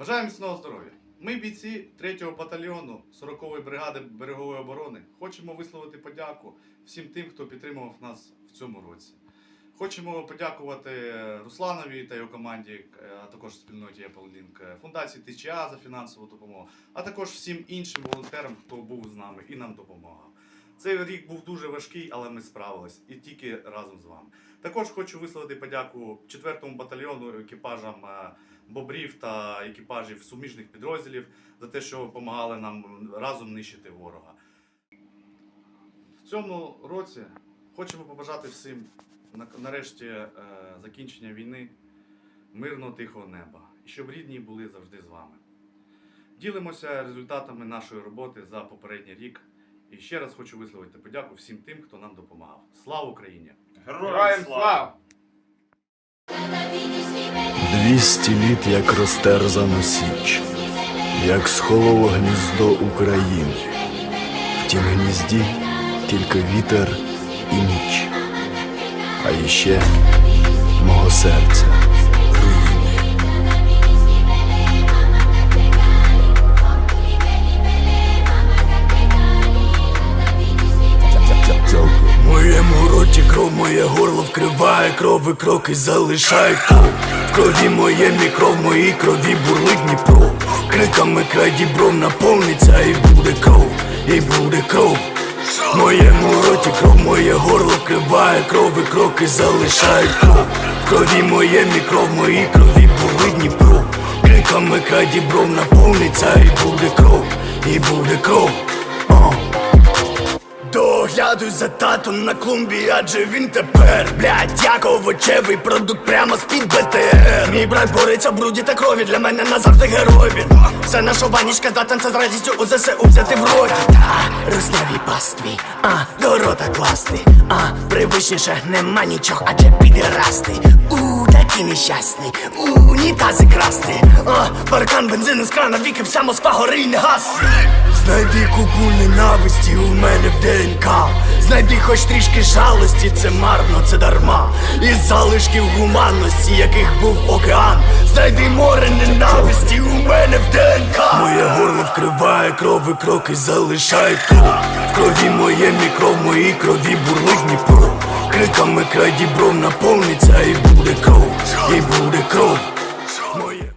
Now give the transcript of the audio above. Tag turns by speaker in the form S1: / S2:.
S1: Бажаю міцного здоров'я. Ми, бійці 3-го батальйону 40-ї бригади берегової оборони, хочемо висловити подяку всім тим, хто підтримував нас в цьому році. Хочемо подякувати Русланові та його команді, а також спільноті Link, фундації ТЧА за фінансову допомогу, а також всім іншим волонтерам, хто був з нами і нам допомагав. Цей рік був дуже важкий, але ми справились і тільки разом з вами. Також хочу висловити подяку 4-му батальйону екіпажам е, бобрів та екіпажів суміжних підрозділів за те, що допомагали нам разом нищити ворога. В цьому році хочемо побажати всім нарешті е, закінчення війни, мирного тихого неба, і щоб рідні були завжди з вами. Ділимося результатами нашої роботи за попередній рік. І ще раз хочу висловити подяку всім тим, хто нам допомагав. Слава Україні!
S2: Героям слава!
S3: Двісті літ, як розтерзано січ, як схололо гніздо України. В тім гнізді тільки вітер і ніч, а іще мого серця моє горло вкриває кров і кроки залишають кров. В крові моє мікро, в моїй крові бурлить Дніпро. Криками край дібром наповниться і буде кров, і буде кров. В моєму роті кров, моє горло вкриває кров і кроки залишають кров. В крові моє мікро, в моїй крові бурлить Дніпро. Криками край дібром наповниться і буде кров, і буде кров. О. За татом на клумбі, адже він тепер, блядь, як овочевий продукт прямо з-під БТР. Мій брат бореться в бруді та крові, для мене назавжди герой він. Все наша ванічка здатен це з радістю у ЗСУ взяти в роті. Та русняві пастві, а до рота класти. А привичніше нема нічого, адже підерасти У такі нещасні, унітази красти. А паркан бензин з крана віки, вся Москва гори й не гасне Знайди купу ненависті у мене в ДНК Знайди хоч трішки жалості, це марно, це дарма. І залишків гуманності, яких був океан. Знайди море ненависті у мене в ДНК. Моє горло вкриває кров і кроки залишають кров В крові моє мікро, в моїй крові бурлить Дніпро. Криками край дібром наповниться і буде кров, і буде кров